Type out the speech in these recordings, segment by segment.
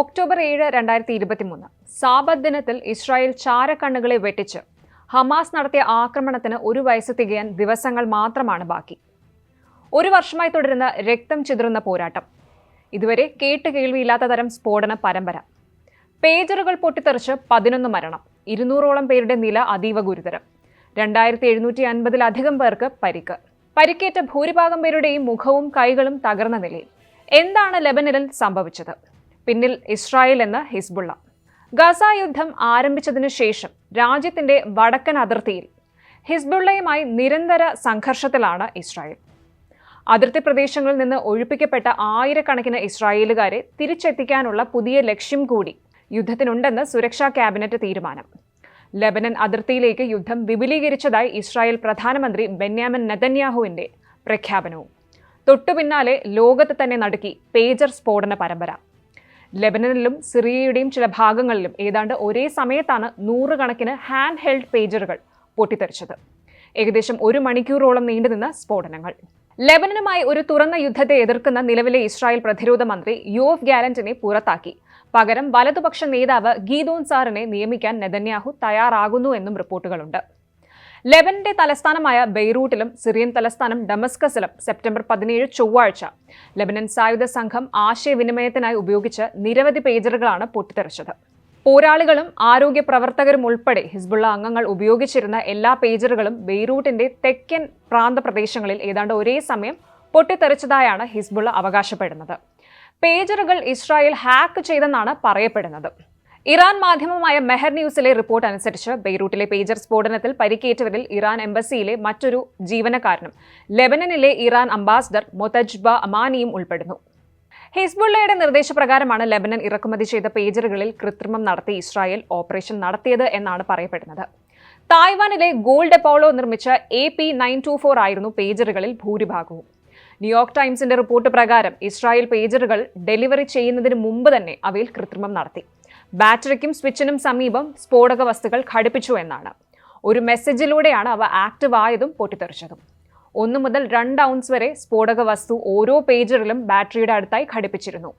October ഏഴ് രണ്ടായിരത്തി ഇരുപത്തിമൂന്ന്. സാബത്ത് ദിനത്തിൽ ഇസ്രായേൽ ചാരക്കണ്ണുകളെ വെട്ടിച്ച് ഹമാസ് നടത്തിയ ആക്രമണത്തിന് ഒരു വയസ്സ് തികയാൻ ദിവസങ്ങൾ മാത്രമാണ് ബാക്കി. ഒരു വർഷമായി തുടരുന്ന രക്തം ചിതറുന്ന പോരാട്ടം. ഇതുവരെ കേട്ട് കേൾവിയില്ലാത്ത തരം സ്ഫോടന പരമ്പര. പേജറുകൾ പൊട്ടിത്തെറിച്ച് പതിനൊന്ന് മരണം ഇരുന്നൂറോളം പേരുടെ നില അതീവ ഗുരുതരം. രണ്ടായിരത്തി എഴുന്നൂറ്റി അൻപതിലധികം പേർക്ക് പരിക്ക്. പരിക്കേറ്റ ഭൂരിഭാഗം പേരുടെയും മുഖവും കൈകളും തകർന്ന നിലയിൽ. എന്താണ് ലെബനനിൽ സംഭവിച്ചത്? പിന്നിൽ ഇസ്രായേൽ എന്ന ഹിസ്ബുള്ള. ഗസ യുദ്ധം ആരംഭിച്ചതിനു ശേഷം രാജ്യത്തിന്റെ വടക്കൻ അതിർത്തിയിൽ ഹിസ്ബുള്ളയുമായി നിരന്തര സംഘർഷത്തിലാണ് ഇസ്രായേൽ. അതിർത്തി പ്രദേശങ്ങളിൽ നിന്ന് ഒഴിപ്പിക്കപ്പെട്ട ആയിരക്കണക്കിന് ഇസ്രായേലുകാരെ തിരിച്ചെത്തിക്കാനുള്ള പുതിയ ലക്ഷ്യം കൂടി യുദ്ധത്തിനുണ്ടെന്ന് സുരക്ഷാ ക്യാബിനറ്റ് തീരുമാനം. ലബനൻ അതിർത്തിയിലേക്ക് യുദ്ധം വിപുലീകരിച്ചതായി ഇസ്രായേൽ പ്രധാനമന്ത്രി ബെന്യാമിൻ നെതന്യാഹുവിന്റെ പ്രഖ്യാപനവും. തൊട്ടുപിന്നാലെ ലോകത്ത് തന്നെ നടുക്കി പേജർ സ്ഫോടന പരമ്പര. ലെബനനിലും സിറിയയുടെയും ചില ഭാഗങ്ങളിലും ഏതാണ്ട് ഒരേ സമയത്താണ് നൂറുകണക്കിന് ഹാൻഡ് ഹെൽഡ് പേജറുകൾ പൊട്ടിത്തെറിച്ചത്. ഏകദേശം ഒരു മണിക്കൂറോളം നീണ്ടുനിന്ന സ്ഫോടനങ്ങൾ. ലെബനനുമായി ഒരു തുറന്ന യുദ്ധത്തെ എതിർക്കുന്ന നിലവിലെ ഇസ്രായേൽ പ്രതിരോധ മന്ത്രി യോഫ് ഗാലന്റിനെ പുറത്താക്കി. പകരം വലതുപക്ഷ നേതാവ് ഗീദോൻ സാറിനെ നിയമിക്കാൻ നെതന്യാഹു തയ്യാറാകുന്നു എന്നും റിപ്പോർട്ടുകളുണ്ട്. ലെബനന്റെ തലസ്ഥാനമായ ബെയ്റൂട്ടിലും സിറിയൻ തലസ്ഥാനം ഡമസ്കസിലും സെപ്റ്റംബർ പതിനേഴ് ചൊവ്വാഴ്ച ലെബനൻ സായുധ സംഘം ആശയവിനിമയത്തിനായി ഉപയോഗിച്ച് നിരവധി പേജറുകളാണ് പൊട്ടിത്തെറിച്ചത്. പോരാളികളും ആരോഗ്യ പ്രവർത്തകരും ഉൾപ്പെടെ ഹിസ്ബുള്ള അംഗങ്ങൾ ഉപയോഗിച്ചിരുന്ന എല്ലാ പേജറുകളും ബെയ്റൂട്ടിന്റെ തെക്കൻ പ്രാന്തപ്രദേശങ്ങളിൽ ഏതാണ്ട് ഒരേ സമയം പൊട്ടിത്തെറിച്ചതായാണ് ഹിസ്ബുള്ള അവകാശപ്പെടുന്നത്. പേജറുകൾ ഇസ്രായേൽ ഹാക്ക് ചെയ്തെന്നാണ് പറയപ്പെടുന്നത്. ഇറാൻ മാധ്യമമായ മെഹർ ന്യൂസിലെ റിപ്പോർട്ട് അനുസരിച്ച് ബെയ്റൂട്ടിലെ പേജർ സ്ഫോടനത്തിൽ പരിക്കേറ്റവരിൽ ഇറാൻ എംബസിയിലെ മറ്റൊരു ജീവനക്കാരനും. ലെബനനിലെ ഇറാൻ അംബാസിഡർ മൊതജ്ബ അമാനിയും ഉൾപ്പെടുന്നു. ഹിസ്ബുള്ളയുടെ നിർദ്ദേശപ്രകാരമാണ് ലെബനൻ ഇറക്കുമതി ചെയ്ത പേജറുകളിൽ കൃത്രിമം നടത്തി ഇസ്രായേൽ ഓപ്പറേഷൻ നടത്തിയത് എന്നാണ് പറയപ്പെടുന്നത്. തായ്വാനിലെ ഗോൾഡ് അപ്പോളോ നിർമ്മിച്ച A P nine two four ആയിരുന്നു പേജറുകളിൽ ഭൂരിഭാഗവും. ന്യൂയോർക്ക് ടൈംസിന്റെ റിപ്പോർട്ട് പ്രകാരം ഇസ്രായേൽ പേജറുകൾ ഡെലിവറി ചെയ്യുന്നതിന് മുമ്പ് തന്നെ അവയിൽ കൃത്രിമം നടത്തി. ബാറ്ററിക്കും സ്വിച്ചിനും സമീപം സ്ഫോടക വസ്തുക്കൾ ഘടിപ്പിച്ചു എന്നാണ്. ഒരു മെസ്സേജിലൂടെയാണ് അവ ആക്റ്റീവ് ആയതും പൊട്ടിത്തെറിച്ചതും. ഒന്ന് മുതൽ രണ്ട് ഔൺസ് വരെ സ്ഫോടക വസ്തു ഓരോ പേജറിലും ബാറ്ററിയുടെ അടുത്തായി ഘടിപ്പിച്ചിരുന്നു.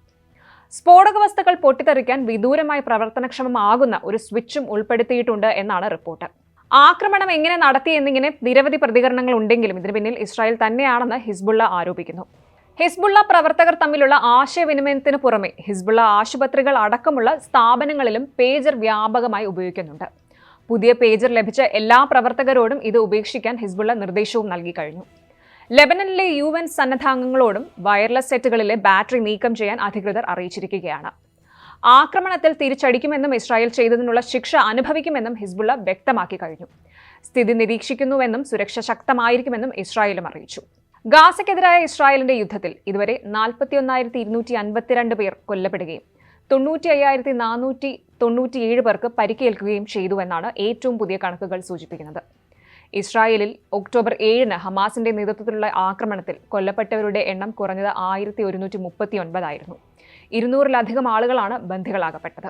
സ്ഫോടക വസ്തുക്കൾ പൊട്ടിത്തെറിക്കാൻ വിദൂരമായി പ്രവർത്തനക്ഷമമാകുന്ന ഒരു സ്വിച്ചും ഉൾപ്പെടുത്തിയിട്ടുണ്ട് എന്നാണ് റിപ്പോർട്ട്. ആക്രമണം എങ്ങനെ നടത്തി എന്നിങ്ങനെ നിരവധി പ്രതികരണങ്ങൾ ഉണ്ടെങ്കിലും ഇതിന് പിന്നിൽ ഇസ്രായേൽ തന്നെയാണെന്ന് ഹിസ്ബുള്ള ആരോപിക്കുന്നു. ഹിസ്ബുള്ള പ്രവർത്തകർ തമ്മിലുള്ള ആശയവിനിമയത്തിന് പുറമെ ഹിസ്ബുള്ള ആശുപത്രികൾ അടക്കമുള്ള സ്ഥാപനങ്ങളിലും പേജർ വ്യാപകമായി ഉപയോഗിക്കുന്നുണ്ട്. പുതിയ പേജർ ലഭിച്ച എല്ലാ പ്രവർത്തകരോടും ഇത് ഉപേക്ഷിക്കാൻ ഹിസ്ബുള്ള നിർദ്ദേശവും നൽകി കഴിഞ്ഞു. ലെബനനിലെ യു എൻ സന്നദ്ധാംഗങ്ങളോടും വയർലെസ് സെറ്റുകളിലെ ബാറ്ററി നീക്കം ചെയ്യാൻ അധികൃതർ അറിയിച്ചിരിക്കുകയാണ്. ആക്രമണത്തിൽ തിരിച്ചടിക്കുമെന്നും ഇസ്രായേൽ ചെയ്തതിനുള്ള ശിക്ഷ അനുഭവിക്കുമെന്നും ഹിസ്ബുള്ള വ്യക്തമാക്കി കഴിഞ്ഞു. സ്ഥിതി നിരീക്ഷിക്കുന്നുവെന്നും സുരക്ഷ ശക്തമായിരിക്കുമെന്നും ഇസ്രായേലും അറിയിച്ചു. ഗാസയ്ക്കെതിരായ ഇസ്രായേലിന്റെ യുദ്ധത്തിൽ ഇതുവരെ നാൽപ്പത്തി ഒന്നായിരത്തി ഇരുന്നൂറ്റി അൻപത്തിരണ്ട് പേർ കൊല്ലപ്പെടുകയും തൊണ്ണൂറ്റി അയ്യായിരത്തി നാനൂറ്റി തൊണ്ണൂറ്റിയേഴ് പേർക്ക് പരിക്കേൽക്കുകയും ചെയ്തുവെന്നാണ് ഏറ്റവും പുതിയ കണക്കുകൾ സൂചിപ്പിക്കുന്നത്. ഇസ്രായേലിൽ ഒക്ടോബർ ഏഴിന് ഹമാസിന്റെ നേതൃത്വത്തിലുള്ള ആക്രമണത്തിൽ കൊല്ലപ്പെട്ടവരുടെ എണ്ണം കുറഞ്ഞത് ആയിരത്തി ഒരുന്നൂറ്റി മുപ്പത്തി ഒൻപതായിരുന്നു ഇരുന്നൂറിലധികം ആളുകളാണ് ബന്ധികളാകപ്പെട്ടത്